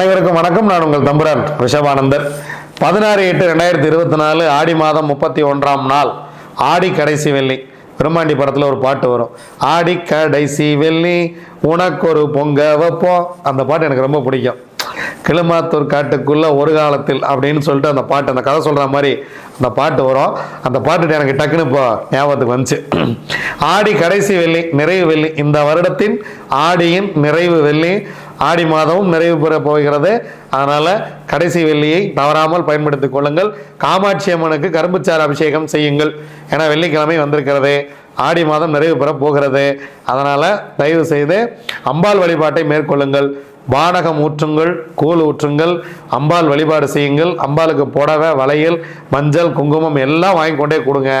அனைவருக்கும் வணக்கம். நான் உங்கள் தம்புரான் ரிஷபானந்தர் பதினாறு எட்டு ரெண்டாயிரத்தி இருபத்தி நாலு ஆடி மாதம் முப்பத்தி ஒன்றாம் நாள். ஆடி கடைசி வெள்ளி. பிரம்மாண்டி படத்தில் ஒரு பாட்டு வரும். ஆடி கடைசி வெள்ளி உனக்கு ஒரு பொங்க வைப்போம் அந்த பாட்டு எனக்கு ரொம்ப பிடிக்கும். கிளிமாத்தூர் காட்டுக்குள்ளே ஒரு காலத்தில் அப்படின்னு சொல்லிட்டு அந்த பாட்டு அந்த கதை சொல்கிற மாதிரி அந்த பாட்டு வரும். அந்த பாட்டு எனக்கு டக்குன்னு இப்போ ஞாபகத்துக்கு வந்துச்சு. ஆடி கடைசி வெள்ளி நிறைவு வெள்ளி. இந்த வருடத்தின் ஆடியின் நிறைவு வெள்ளி. ஆடி மாதமும் நிறைவு பெற போகிறது. அதனால் கடைசி வெள்ளியை தவறாமல் பயன்படுத்திக் கொள்ளுங்கள். காமாட்சி அம்மனுக்கு கரும்புச்சாறு அபிஷேகம் செய்யுங்கள். ஏன்னா வெள்ளிக்கிழமை வந்திருக்கிறது. ஆடி மாதம் நிறைவு பெற போகிறது. அதனால் தயவு செய்து அம்பாள் வழிபாட்டை மேற்கொள்ளுங்கள். வானகம் ஊற்றுங்கள் கூழ் ஊற்றுங்கள் அம்பாள் வழிபாடு செய்யுங்கள். அம்பாளுக்கு புடவை வளையல் மஞ்சள் குங்குமம் எல்லாம் வாங்கி கொண்டே கொடுங்க.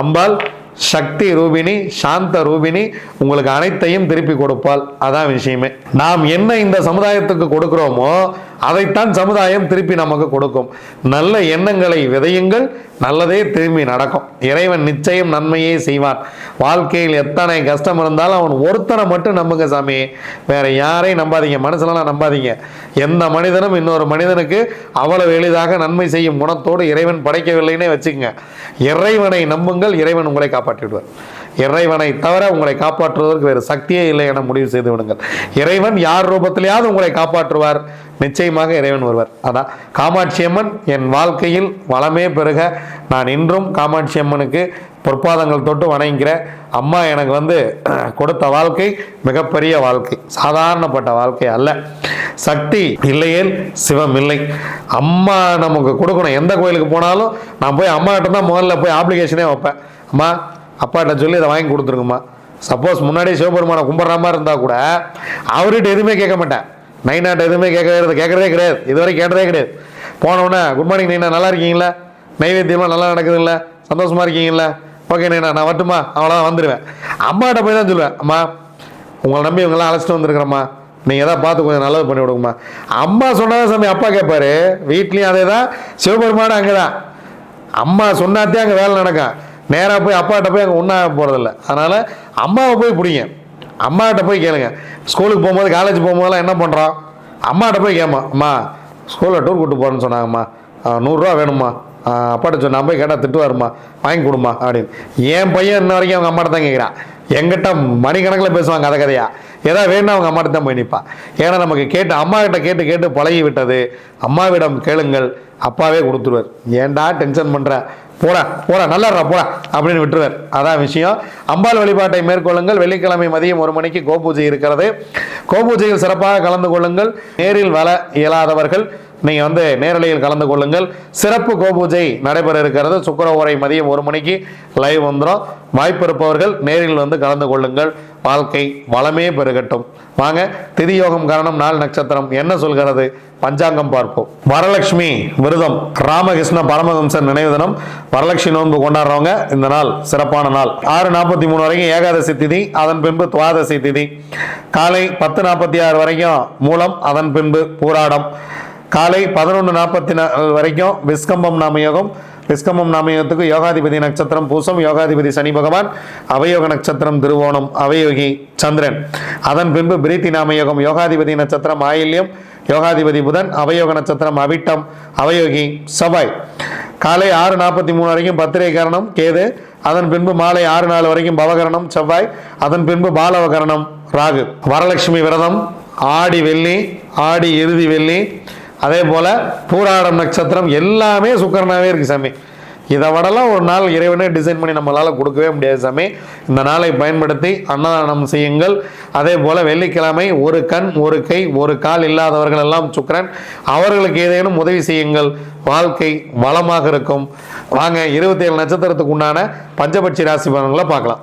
அம்பாள் சக்தி ரூபினி சாந்த ரூபினி உங்களுக்கு அனைத்தையும் திருப்பி கொடுப்பாள். அதான் விஷயமே. நாம் என்ன இந்த சமுதாயத்துக்கு கொடுக்குறோமோ அதைத்தான் சமுதாயம் திருப்பி நமக்கு கொடுக்கும். நல்ல எண்ணங்களை விதையுங்கள் நல்லதே திரும்பி நடக்கும். இறைவன் நிச்சயம் நன்மையே செய்வான். வாழ்க்கையில் எத்தனை கஷ்டம் இருந்தாலும் அவன் ஒருத்தனை மட்டும் நம்புங்க சாமி. வேற யாரையும் நம்பாதீங்க மனசுலலாம் நம்பாதீங்க. எந்த மனிதனும் இன்னொரு மனிதனுக்கு அவ்வளவு எளிதாக நன்மை செய்யும் குணத்தோடு இறைவன் படைக்கவில்லைன்னே வச்சுக்கோங்க. இறைவனை நம்புங்கள் இறைவன் உங்களை காப்பாற்றிவிடுவார் இறைவனை தவிர உங்களை காப்பாற்றுவதற்கு வேறு சக்தியே இல்லை என முடிவு செய்து விடுங்கள். இறைவன் யார் ரூபத்திலேயாவது உங்களை காப்பாற்றுவார். நிச்சயமாக இறைவன் ஒருவர். அதான் காமாட்சி அம்மன் என் வாழ்க்கையில் வளமே பெருக நான் இன்றும் காமாட்சி அம்மனுக்கு பொற்பாதங்கள் தொட்டு வணங்குகிறேன் அம்மா எனக்கு வந்து கொடுத்த வாழ்க்கை மிகப்பெரிய வாழ்க்கை. சாதாரணப்பட்ட வாழ்க்கை அல்ல. சக்தி இல்லையேல் சிவம் இல்லை. அம்மா நமக்கு கொடுக்கணும். எந்த கோயிலுக்கு போனாலும் நான் போய் அம்மா கிட்ட தான் முதல்ல போய் ஆப்ளிகேஷனே வைப்பேன். அம்மா அப்பாட்ட சொல்லி இதை வாங்கி கொடுத்துருங்கம்மா. சப்போஸ் முன்னாடியே சிவபெருமானை கும்பிட்ற மாதிரி இருந்தால் கூட அவர்கிட்ட எதுவுமே கேட்க மாட்டேன். நைனாட்ட எதுவுமே கேட்கறது கேட்கறதே கிடையாது. இதுவரை கேட்டதே கிடையாது. போனோடனே குட் மார்னிங் நைனா நல்லா இருக்கீங்களா? நைவேத்தியமாக நல்லா நடக்குதுல்ல சந்தோஷமாக இருக்கீங்களா? ஓகே நைனா நான் வரட்டுமா அவ்வளோதான் வந்துடுவேன் அம்மாட்ட போய் தான் சொல்லுவேன் அம்மா உங்களை நம்பி இவங்கெல்லாம் அழைச்சிட்டு வந்திருக்கிறேம்மா. நீங்கள் எதாவது பார்த்து கொஞ்சம் நல்லது பண்ணி விடுங்கம்மா. அம்மா சொன்னதான் சாமி அப்பா கேட்பாரு. வீட்லேயும் அதே தான் சிவபெருமானும் அங்கே தான் அம்மா சொன்னாத்தே அங்கே வேலை நடக்கும். நேராக போய் அப்பாட்ட போய் அங்கே ஒன்றா போகிறதில்ல அதனால் அம்மாவை போய் பிடிங்க. அம்மாட்ட போய் கேளுங்க. ஸ்கூலுக்கு போகும்போது காலேஜ் போகும்போதெல்லாம் என்ன பண்ணுறான் அம்மாட்ட போய் கேட்போம் அம்மா ஸ்கூலில் டூர் கூட்டு போகிறேன்னு சொன்னாங்கம்மா. நூறுரூவா வேணும்மா. அப்பாட்ட சொன்ன நான் போய் கேட்டால் திட்டுவாருமா வாங்கி கொடுமா அப்படின்னு. என் பையன் இன்ன வரைக்கும் அவங்க அம்மாட்ட தான் கேட்குறான் எங்கிட்ட மணிக்கணக்கில் பேசுவாங்க கதை கதையாக ஏதாவது வேணும் அவங்க அம்மாட்ட தான் போய் நிற்பான் ஏன்னா நமக்கு கேட்டு அம்மா கிட்ட கேட்டு கேட்டு பழகி விட்டது அம்மாவிடம் கேளுங்கள் அப்பாவே கொடுத்துருவார். ஏன்டா டென்ஷன் பண்ணுற போடா போடா நல்லாடுறா போடா அப்படின்னு விட்டுருவார். அதான் விஷயம். அம்பாள் வழிபாட்டை மேற்கொள்ளுங்கள். வெள்ளிக்கிழமை மதியம் ஒரு மணிக்கு கோபூஜை இருக்கிறது. கோபூஜையில் சிறப்பாக கலந்து கொள்ளுங்கள். நேரில் வர இயலாதவர்கள் நீங்கள் வந்து நேரலையில் கலந்து கொள்ளுங்கள். சிறப்பு கோபூஜை நடைபெற இருக்கிறது. சுக்கர உரை மதியம் ஒரு மணிக்கு லைவ் வந்துடும் வாய்ப்பு இருப்பவர்கள் நேரில் வந்து கலந்து கொள்ளுங்கள். வாழ்க்கை வளமே பெருகட்டும். வாங்க திதியோகம் காரணம் நாள் நட்சத்திரம். என்ன சொல்கிறது? பஞ்சாங்கம் பார்ப்போம். வரலட்சுமி விரதம். ராமகிருஷ்ண பரமஹம்சன் நினைவு தினம். வரலட்சுமி நோன்பு கொண்டாடுறவங்க இந்த நாள் சிறப்பான நாள். ஆறு நாற்பத்தி மூணு வரைக்கும் ஏகாதசி திதி அதன் பின்பு துவாதசி திதி. காலை பத்து நாற்பத்தி ஆறு வரைக்கும் மூலம் அதன் பின்பு பூராடம். காலை பதினொன்று நாற்பத்தி நாலு வரைக்கும் விஸ்கம்பம் நாமயோகம் நிஷ்கமம் நாமயோகத்துக்கு யோகாதிபதி நட்சத்திரம் பூசம் யோகாதிபதி சனி பகவான் அவயோக நட்சத்திரம் திருவோணம் அவயோகி சந்திரன். அதன் பின்பு பிரீத்தி நாமயோகம் யோகாதிபதி நட்சத்திரம் ஆயில்யம் யோகாதிபதி புதன் அவயோக நட்சத்திரம் அவிட்டம் அவயோகி செவ்வாய். காலை ஆறு நாற்பத்தி மூணு வரைக்கும் பத்திரை கரணம் கேது. அதன் பின்பு மாலை ஆறு நாலு வரைக்கும் பவகரணம் செவ்வாய். அதன் பின்பு பாலவகரணம் ராகு. வரலட்சுமி விரதம் ஆடி வெள்ளி ஆடி இறுதி வெள்ளி அதே போல் பூராடம் நட்சத்திரம் எல்லாமே சுக்கரனாகவே இருக்குது சாமி. இதை விடலாம் ஒரு நாள் இறைவனே டிசைன் பண்ணி நம்மளால் கொடுக்கவே முடியாது சாமி. இந்த நாளை பயன்படுத்தி அன்னதானம் செய்யுங்கள். அதே போல் வெள்ளிக்கிழமை ஒரு கண் ஒரு கை ஒரு கால் இல்லாதவர்கள் எல்லாம் சுக்கரன் அவர்களுக்கு ஏதேனும் உதவி செய்யுங்கள். வாழ்க்கை வளமாக இருக்கும். வாங்க இருபத்தி ஏழு நட்சத்திரத்துக்கு உண்டான பஞ்சபட்சி ராசி பலன்களை பார்க்கலாம்.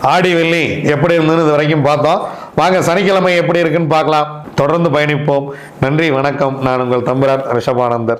ஆடி வெள்ளி எப்படி இருந்ததுன்னு இது வரைக்கும் பார்த்தோம். வாங்க சனிக்கிழமை எப்படி இருக்குன்னு பார்க்கலாம். தொடர்ந்து பயணிப்போம். நன்றி வணக்கம். நான் உங்கள் தம்புரான் ரிஷபானந்தர்.